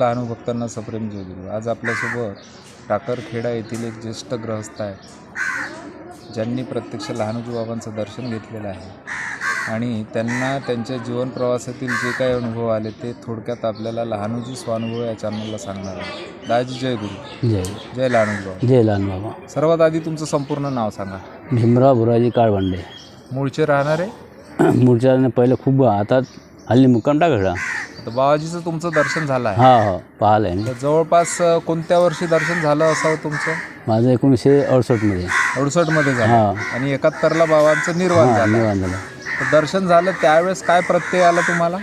सर्व लहान भक्तांना सप्रेम जोगुरु आज आपल्यासोबत टाकरखेडा येथील एक ज्येष्ठ गृहस्थ आहेत ज्यांनी प्रत्यक्ष लहानोजी बाबांचं दर्शन घेतलेलं आहे. आणि त्यांना त्यांच्या जीवन प्रवासातील जे काही अनुभव आले ते थोडक्यात आपल्याला लहानोजी स्वानुभव या चॅनलला सांगणार आहे. दाजी जय गुरु. जय. जय लहानोजी बाबा. जय लहान बाबा. सर्वात आधी तुमचं संपूर्ण नाव सांगा. भीमराव बुराजी काळभांडे मूळचे राहणारे? मूळच्या पहिलं खूप आता हल्ली मुक्काम टाकला आता बाबाजीचं तुमचं दर्शन झालं आहे हा हो पाहिलं आहे तर जवळपास कोणत्या वर्षी दर्शन झालं असावं तुमचं? माझं एकोणीसशे अडुसष्टमध्ये अडुसष्टमध्ये झालं. हा. आणि एकाहत्तरला बाबांचं निर्वाण हा झालं. निवांत झालं. तर दर्शन झालं त्यावेळेस काय प्रत्यय आला तुम्हाला?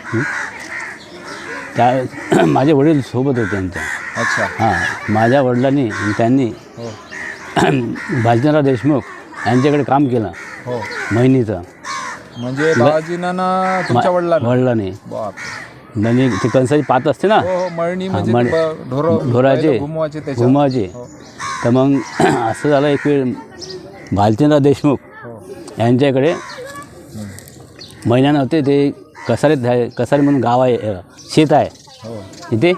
त्या माझे वडील सोबत होते त्यांच्या अच्छा. हां माझ्या वडिलांनी आणि त्यांनी हो. भालचंद्रराव देशमुख यांच्याकडे काम केलं. हो. महिनीचं. म्हणजे बाबाजीनं ना तुमच्या वडिलांना? वडिलांनी. बाप त्यांनी ते कंसाची पात असते ना. हो हो मळणी म्हणजे मळणी. ब- ढोर ढोराचे. घुमवायचे घुमाचे हो. तर मग असं झालं एक वेळ भालचंद्रराव देशमुख हो. यांच्याकडे महिन्यानं होते ते कसारीत आहे कसारी म्हणून गाव आहे अ, शेत आहे. हो. तिथे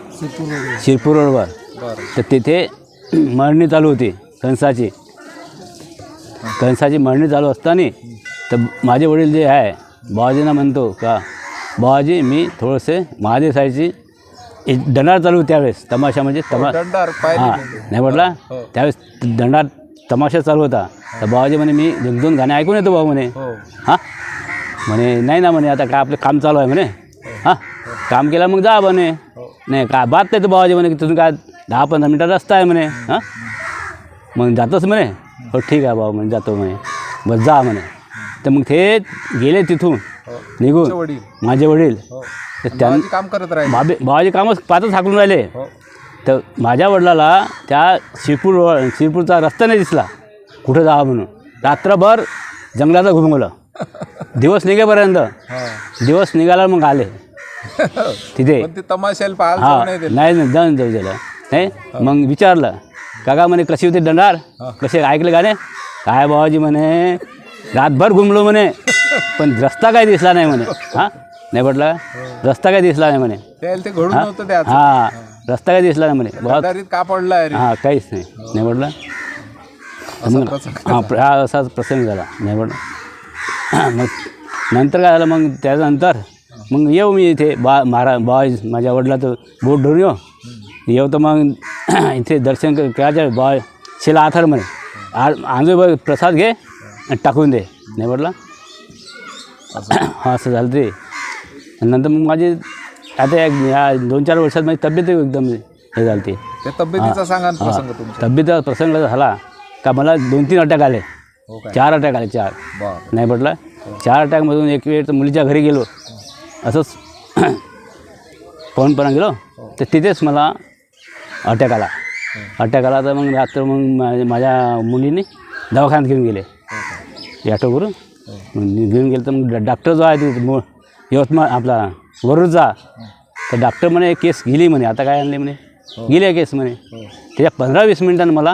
शिरपूर रोडवर. बरं. तर तिथे मळणी चालू होती कणसाची. कणसाची मळणी चालू असताना तर माझे वडील जे आहे बाबाजींना म्हणतो का बाबाजी मी थोडंसे महादेव एक दंडार चालू त्यावेळेस. तमाशा म्हणजे तमा दंडार हां नाही म्हटला? हो. त्यावेळेस दंडार तमाशा चालू होता. तर बाबाजी म्हणे मी एक दोन गाणे ऐकून येतो भाऊ म्हणे. हो. हां? म्हणे नाही ना म्हणे आता काय आपलं काम चालू आहे म्हणे. हां? काम केलं मग जा म्हणे. हो. नाही काय बात नाही तर बाबाजी म्हणे की तुम्ही काय दहा पंधरा मिनटात रस्ता आहे म्हणे. हां? मग जातोच म्हणे. हो ठीक आहे बाबा म्हणे जातो म्हणे. बस जा म्हणे. तर मग ते गेले तिथून हो. निघून. वडील. माझे वडील. हो. तर त्यां बाबाजी काम करत राहिले. बाबे बाबाजी कामच पातच हाकलून राहिले. हो. तर माझ्या वडिलाला त्या शिरपूर शिरपूरचा रस्ता नाही दिसला. कुठं जावं म्हणून. रात्रभर जंगलाचं घुमवलं दिवस निघेपर्यंत. दिवस निघाला मग आले. तिथे. पण ते तमाशाला पाहायला हां. जाऊ नाही दिलं. नाही नाही जाऊन जाऊ दिलं. नाही? मग विचारलं. काका म्हणे कशी होती दंडार. कसे ऐकले गाणे? काय बाबाजी म्हणे रातभर घुमलो म्हणे. पण रस्ता काय दिसला नाही म्हणे. हां? नाही म्हटलं रस्ता काय दिसला नाही म्हणे. त्याला ते घडून नव्हतं त्याचं हां रस्ता काय दिसला नाही म्हणे. दंडारीत का रे? हां काहीच नाही. नाही म्हटलं असा मग हां प्र- हा असाच प्रसंग झाला. नाही म्हटलं मग नंतर काय झालं? मग त्याच्यानंतर मग येऊ मी इथे. बा महारा बा माझ्या वडिलाचं बोट धरून येऊ. येऊ तर मग इथे दर्शन करायचं बा शिला आथर म्हणे. आ आंजो बघ प्रसाद घे. टाकून दे. नाही म्हटलं? हां असं झालं ते नंतर मग माझी आता एक या दोन चार वर्षात माझी तब्येत एकदम हे झाली ती. त्या तब्येतीचा सांगा ना प्रसंग तुमचा. तब्येत प्रसंग झाला का मला दोन तीन अटॅक आले. हो काय? चार अटॅक आले चार. नाही म्हटलं? चार अटॅकमधून एक वेळ तर मुलीच्या घरी गेलो. असंच पवनपणा गेलो. तर तिथेच मला अटॅक आला. अटॅक आला तर मग रात्र मग माझ्या माझ्या मुलीने दवाखान्यात घेऊन गेले. ॲटो करून मग घेऊन गेलं तर मग डॉक्टर जो आहे ते यवतमाळ आपला वरुडचा तर डॉक्टर म्हणे केस गेली म्हणे. आता काय आणले म्हणे? गेली केस म्हणे. त्याच्या पंधरा वीस मिनिटांनी मला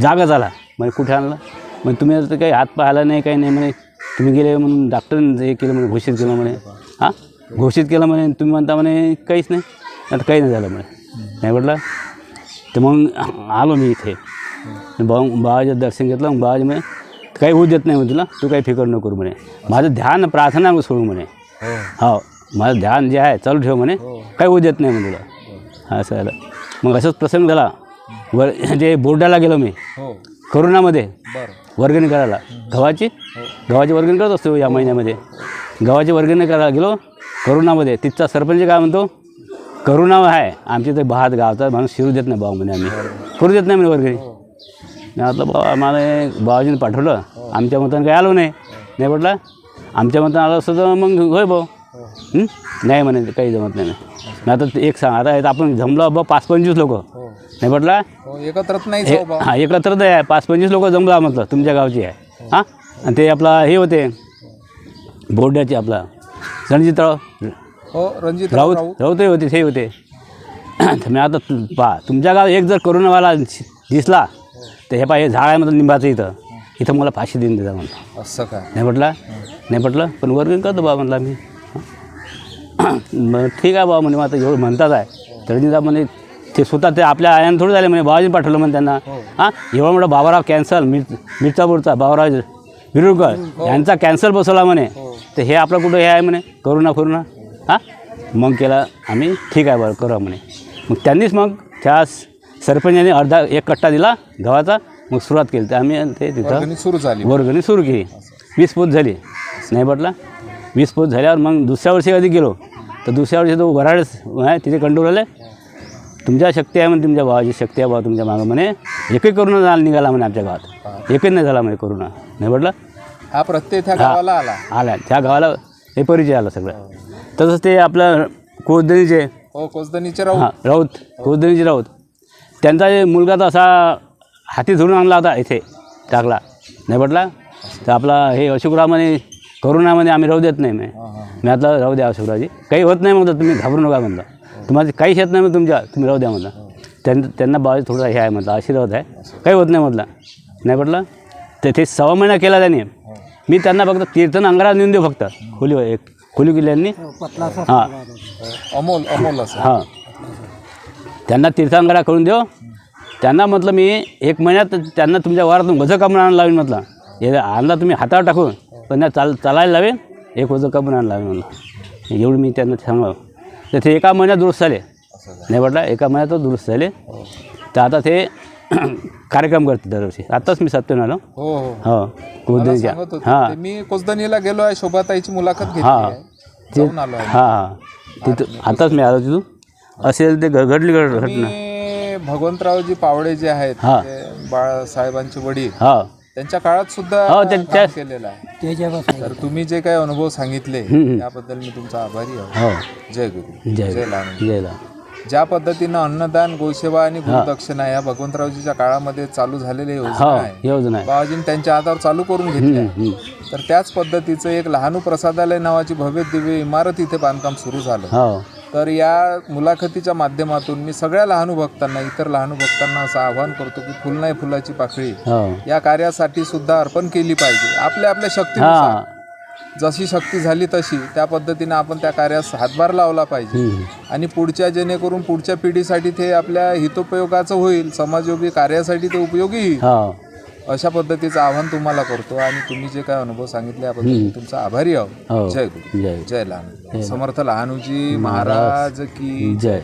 जागा झाला. म्हणजे कुठे आणलं? मग तुम्ही आता काही हात पाहिला नाही काही नाही म्हणे. तुम्ही गेले म्हणून डॉक्टरने हे केलं म्हणे घोषित केलं म्हणे. हां? घोषित केलं म्हणे तुम्ही म्हणता म्हणे काहीच नाही. आता काही नाही झालं म्हणे. नाही म्हटलं? तर मग आलो मी इथे. भाऊ बाबाचं दर्शन घेतलं. मग बाबाजी म्हणे काही होऊ देत नाही म्हणे तुला तू काही फिकर नको करू म्हणे. माझं ध्यान प्रार्थना सोडू म्हणे. हो. हो माझं ध्यान जे आहे चालू ठेव म्हणे. काही होऊ देत नाही म्हणे तुला असं झालं. मग असंच प्रसंग झाला. वर जे बोर्डाला गेलो मी हो. करोनामध्ये वर्गणी करायला. गव्हाची गव्हाची वर्गणी करत असतो या महिन्यामध्ये. गव्हाची वर्गणी करायला गेलो करोनामध्ये. तिथचा सरपंच काय म्हणतो? करोना आहे. आमच्या ते बहात गावचा माणूस शिरू देत नाही भाऊ म्हणे आम्ही. करू देत नाही म्हणे वर्गणी. मी म्हटलं बाबा मला एक बाबाजीने पाठवलं. आमच्या मतानं काही आलो नाही. नाही म्हटलं आमच्या मतानं आलं असतं तर मग होय भाऊ. हं? नाही म्हणे काही जमत नाही म्हणे. आता ते एक सांग आता आपण जमलो बा पाच पंचवीस लोक. हो. नाही म्हटलं? हो एकत्रच नाही हे जाऊ बा हां एकत्र तर आहे. पाच पंचवीस लोक जमला म्हटलं तुमच्या गावची आहे. हां. आणि ते आपला हे होते बोर्डाचे आपला. रणजितराव हो रणजित राऊत राऊत. राऊतही होते ते होते. मी आता पहा तुमच्या गावात एक जर करोनावाला दिसला तर हे पहा हे झाड आहे म्हटलं लिंबाचं इथं. इथं मला फाशी देऊन देता म्हणलं. असं काय नाही म्हटलं? नाही म्हटलं? पण वर्गण करतो बा म्हटलं मी. मग ठीक आहे बाबा म्हणे मग आता एवढं म्हणतात आहे. तरी निदान म्हणे ते स्वतः ते आपल्या आयानं थोडं झाले म्हणे बाबाजीने पाठवलं म्हणे त्यांना. हां. एवढा मोठा बाबाराव कॅन्सल मिर मिरचापूरचा बाबाराव विरुळकर यांचा कॅन्सल बसवला म्हणे. तर हे आपलं कुठं हे आहे म्हणे? करू ना करू ना. हां? मग केला आम्ही ठीक आहे बरं करू म्हणे. मग त्यांनीच मग त्या सरपंचाने अर्धा एक कट्टा दिला गव्हाचा मग सुरुवात केली. तर आम्ही ते तिथं सुरू झाली. वर्गणी सुरू केली. वीस पोत झाली. नाही म्हटलं वीस पोत झाल्यावर मग दुसऱ्या वर्षी कधी गेलो? तर दुसऱ्या वर्षी तो वराड आहे तिथे कंडूर आले तुमच्या शक्ती आहे म्हणे तुमच्या भावाची शक्ती आहे भावा तुमच्या मागं म्हणे. एकही करोना झाला निघाला म्हणे आमच्या गावात. एकही नाही झाला म्हणे करोना नाही म्हटलं हा प्रत्यय त्या गावाला आला. आला. त्या गावाला हे परिचय आला सगळं. तसंच ते आपलं कोदणीचे हो कोसदनीचे हां राऊत. कोदणीचे राऊत. त्यांचा जे मुलगा तर असा हाती धरून आणला होता इथे टाकला. नाही म्हटला तर आपला हे अशोकराव करोनामध्ये आम्ही राहू देत नाही. मी मी आता राहू द्या अशोकरावजी. काही होत नाही म्हणलं तुम्ही घाबरू नका म्हणलं तुम्हाला काहीच येत नाही म्हणलं तुमच्या तुम्ही राहू द्या म्हणलं त्यांना त्यांना बाबा थोडा हे आहे म्हटलं आशीर्वाद आहे. काही होत नाही म्हटलं. नाही म्हटलं तर ते सव्वा महिना केला त्यांनी. मी त्यांना फक्त तीर्थन अंगारा नेऊन देऊ फक्त. खोली एक खोली केली यांनी हां. अमोल अमोल हां. त्यांना तीर्थांकरा करून देऊ त्यांना म्हटलं मी एक महिन्यात त्यांना तुमच्या वारातून वजं कापून आणायला लावेन म्हटलं. हे आणला तुम्ही हातावर टाकून पण त्या चाल चालायला लावेन एक वजं कापून आणायला लावेन म्हणलं एवढं मी त्यांना सांगावं. तर ते एका महिन्यात दुरुस्त झाले. नाही म्हटलं एका महिन्यातच दुरुस्त झाले. तर आता ते कार्यक्रम करते दरवर्षी. आत्ताच मी सत्य आलो. हो हो. हो हां. मी कोसदनीला गेलो आहे शोभाताईची मुलाखत घेतली हां. हां हां. तिथं आताच मी आलो तिथून. असेल ते घडली घड घटना. मी भगवंतरावजी पावडे जे आहेत हां. ते बाळासाहेबांचे वडील हो. त्यांच्या काळात सुद्धा हो, त्या- काम त्या- केलेलं आहे. तर तुम्ही जे काही अनुभव सांगितले हम्म. त्याबद्दल मी तुमचा आभारी आहे. हो. जय गुरु. जय जय ज्या पद्धतीनं अन्नदान गोसेवा आणि गुरुदक्षिणा या भगवंतरावजीच्या काळामध्ये चालू झालेल्या योजना हो आहे. योजना आहे. बाबाजींनी त्यांच्या हातावर चालू करून घेतल्या हम्म. तर त्याच पद्धतीचं एक लहानू प्रसादालय नावाची भव्य दिव्य इमारत इथे बांधकाम सुरू झालं. हो. तर या मुलाखतीच्या माध्यमातून मी सगळ्या लहानू भक्तांना इतर लहानू भक्तांना असं आवाहन करतो की फुल नाही फुलाची पाकळी हो. या कार्यासाठी सुद्धा अर्पण केली पाहिजे. आपल्या आपल्या हा. जशी शक्ती झाली तशी त्या पद्धतीने आपण त्या कार्यास हातभार लावला पाहिजे. आणि पुढच्या जेणेकरून पुढच्या पिढीसाठी ते आपल्या हितोपयोगाचं होईल. समाजयोगी कार्यासाठी ते उपयोगी हो. अशा पद्धतीचं आव्हान तुम्हाला करतो आणि तुम्ही जे काय अनुभव सांगितले याबद्दल तुमचा आभारी आहोत. हो. जय गुरु. जय. जय लहानू. समर्थ लहानूजी महाराज की जय.